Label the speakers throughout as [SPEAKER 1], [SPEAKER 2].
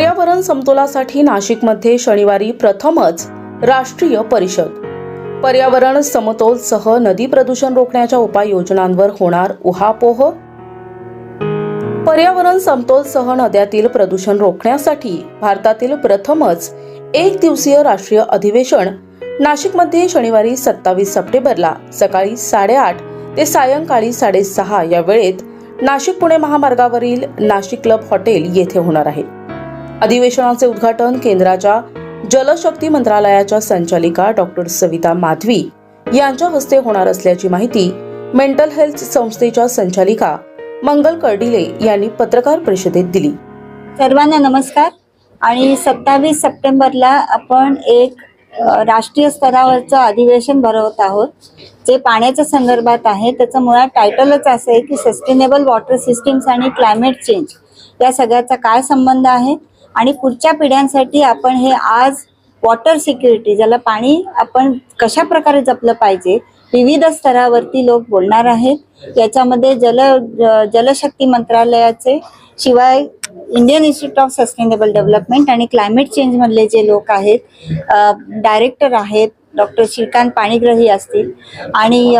[SPEAKER 1] पर्यावरण समतोलासाठी नाशिकमध्ये शनिवारी प्रथमच राष्ट्रीय परिषद. पर्यावरण समतोलसह नदी प्रदूषण रोखण्याच्या उपाययोजनांवर होणार उहापोह. पर्यावरण समतोलसह नद्यातील प्रदूषण रोखण्यासाठी भारतातील प्रथमच एक दिवसीय राष्ट्रीय अधिवेशन नाशिकमध्ये शनिवारी सत्तावीस सप्टेंबरला सकाळी साडेआठ ते सायंकाळी साडेसहा या वेळेत नाशिक पुणे महामार्गावरील नाशिक क्लब हॉटेल येथे होणार आहे. अधिवेशनाचे उद्घाटन केंद्राच्या जलशक्ती मंत्रालयाच्या संचालिका डॉक्टर सविता माधवी यांच्या हस्ते होणार असल्याची माहिती मेंटल हेल्थ संस्थेच्या संचालिका मंगल कर्डिले यांनी पत्रकार परिषदेत दिली.
[SPEAKER 2] सर्वांना नमस्कार. आणि सत्तावीस सप्टेंबरला आपण एक राष्ट्रीय स्तरावरचं अधिवेशन भरवत आहोत. जे पाण्याच्या संदर्भात आहे. त्याचं मुळात टायटलच असं आहे की सस्टेनेबल वॉटर सिस्टीम्स आणि क्लायमेट चेंज या सगळ्याचा काय संबंध आहे? आणि पुढच्या पिढ्यांसाठी आपण हे आज वॉटर सिक्युरिटी ज्याला पाणी आपण कशा प्रकारे जपलं पाहिजे विविध स्तरावरती लोक बोलणार आहेत. याच्यामध्ये जल जलशक्ती मंत्रालयाचे शिवाय Indian institute of sustainable development आणि क्लायमेट चेंज मधले जे लोक आहेत डायरेक्टर आहेत डॉक्टर श्रीकांत पाणीग्रही असतील. आणि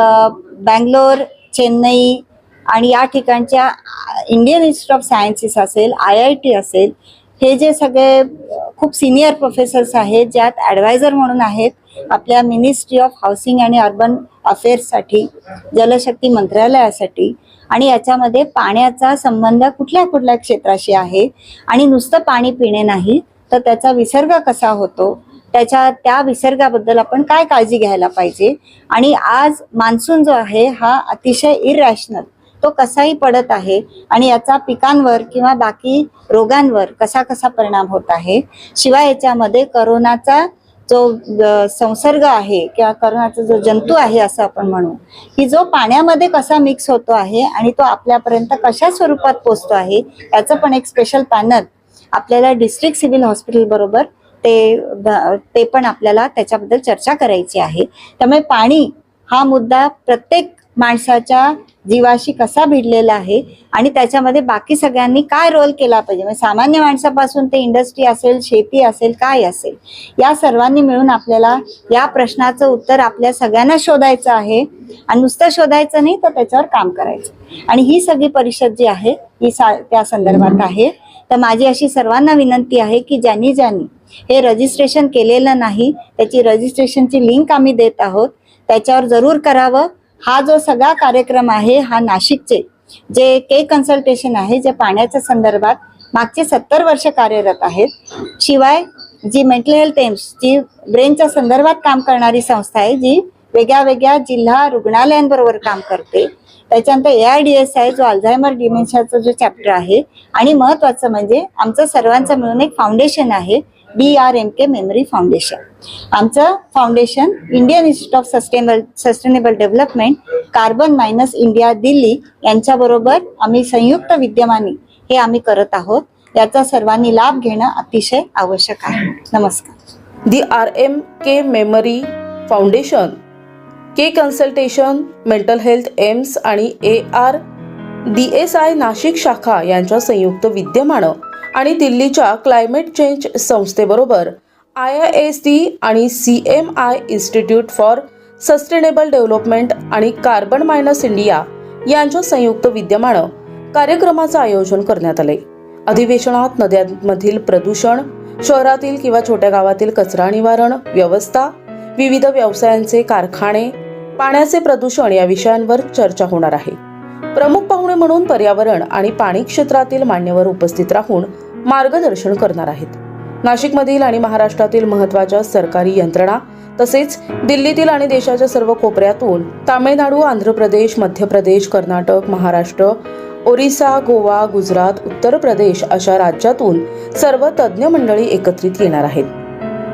[SPEAKER 2] बँगलोर चेन्नई आणि या ठिकाणच्या इंडियन इन्स्टिट्यूट ऑफ सायन्सेस असेल आय आय टी असेल हे जे सगळे खूप सिनियर प्रोफेसर्स आहेत ज्यात ॲडवायझर म्हणून आहेत आपल्या मिनिस्ट्री ऑफ हाऊसिंग आणि अर्बन अफेअर्ससाठी जलशक्ती मंत्रालयासाठी आणि याच्यामध्ये पाण्याचा संबंध कुठल्या कुठल्या क्षेत्राशी आहे आणि नुसतं पाणी पिणे नाही तर त्याचा विसर्ग कसा होतो त्याच्या त्या विसर्गाबद्दल आपण काय काळजी घ्यायला पाहिजे आणि आज मान्सून जो आहे हा अतिशय इरॅशनल तो कसाही पडत आहे आणि याचा पिकांवर किंवा बाकी रोगांवर कसा कसा परिणाम होत आहे शिवाय याच्यामध्ये करोनाचा जो संसर्ग आहे किंवा करोनाचा जो जंतू आहे असं आपण म्हणू की जो पाण्यामध्ये कसा मिक्स होतो आहे आणि तो आपल्यापर्यंत कशा स्वरूपात पोचतो आहे याचं पण एक स्पेशल पॅनल आपल्याला डिस्ट्रिक्ट सिव्हिल हॉस्पिटल बरोबर ते ते पण आपल्याला त्याच्याबद्दल चर्चा करायची आहे. त्यामुळे पाणी हा मुद्दा प्रत्येक माणसाच्या जीवाशी कसा भिडलेला आहे आणि त्याच्यामध्ये बाकी सगळ्यांनी काय रोल केला पाहिजे? म्हणजे सामान्य माणसापासून ते इंडस्ट्री असेल शेती असेल काय असेल या सर्वांनी मिळून आपल्याला या प्रश्नाचं उत्तर आपल्या सगळ्यांना शोधायचं आहे. आणि नुसतं शोधायचं नाही तर त्याच्यावर काम करायचं. आणि ही सगळी परिषद जी आहे ही सा त्या संदर्भात आहे. तर माझी अशी सर्वांना विनंती आहे की ज्यांनी ज्यांनी हे रजिस्ट्रेशन केलेलं नाही त्याची रजिस्ट्रेशनची लिंक आम्ही देत आहोत. त्याच्यावर जरूर करावं. हा जो सगळा कार्यक्रम आहे हा नाशिकचे जे के कन्सल्टेशन आहे जे पाण्याच्या संदर्भात मागचे सत्तर वर्ष कार्यरत आहेत. शिवाय जी मेंटल हेल्थ एम्स जी ब्रेनच्या संदर्भात काम करणारी संस्था आहे जी वेगळ्या वेगळ्या जिल्हा रुग्णालयांबरोबर काम करते. त्याच्यानंतर ए आय डी एस आहे जो अल्झायमर डिमेन्शियाचा जो चॅप्टर आहे. आणि महत्वाचं म्हणजे आमचं सर्वांचं मिळून एक फाउंडेशन आहे. B R M K memory foundation आमचं foundation Indian institute of sustainable sustainable development carbon minus India Delhi यांच्याबरोबर आम्ही संयुक्त विद्यमानी हे आम्ही करत आहोत. याचा सर्वांनी लाभ घेणं अतिशय आवश्यक आहे. नमस्कार.
[SPEAKER 1] D R M K memory foundation K consultation mental health aims आणि A R D S I Nashik शाखा यांच्या संयुक्त विद्यमानं आणि दिल्लीच्या क्लायमेट चेंज संस्थेबरोबर आय आय एस डी आणि C M I institute for sustainable development आणि कार्बन मायनस इंडिया यांच्या संयुक्त विद्यमानं कार्यक्रमाचं आयोजन करण्यात आले. अधिवेशनात नद्यांमधील प्रदूषण शहरातील किंवा छोट्या गावातील कचरा निवारण व्यवस्था विविध व्यवसायांचे कारखाने पाण्याचे प्रदूषण या विषयांवर चर्चा होणार आहे. प्रमुख पाहुणे म्हणून पर्यावरण आणि पाणी क्षेत्रातील मान्यवर उपस्थित राहून मार्गदर्शन करणार आहेत. नाशिकमधील आणि महाराष्ट्रातील महत्त्वाच्या सरकारी यंत्रणा तसेच दिल्लीतील आणि देशाच्या सर्व कोपऱ्यातून तामिळनाडू आंध्र प्रदेश मध्य प्रदेश कर्नाटक महाराष्ट्र ओरिसा गोवा गुजरात उत्तर प्रदेश अशा राज्यातून सर्व तज्ज्ञ मंडळी एकत्रित येणार आहेत.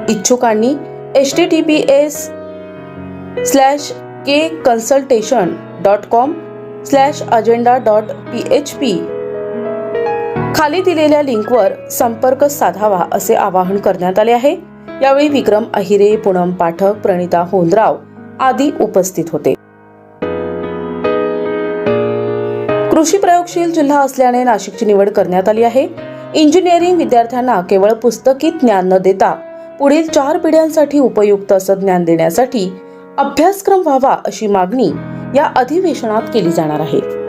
[SPEAKER 1] इच्छुकांनी H T T P S slash K consultation dot com slash agenda dot P H P खाली दिलेल्या लिंकवर संपर्क साधावा असे आवाहन करण्यात आले आहे. यावेळी विक्रम अहिरे पूनम पाठक प्रणिता होंदराव आदी उपस्थित होते. कृषी प्रयोगशील जिल्हा असल्याने नाशिकची निवड करण्यात आली आहे. इंजिनिअरिंग विद्यार्थ्यांना केवळ पुस्तकी ज्ञान न देता पुढील चार पिढ्यांसाठी उपयुक्त असं ज्ञान देण्यासाठी अभ्यासक्रम व्हावा अशी मागणी या अधिवेशनात केली जाणार आहे.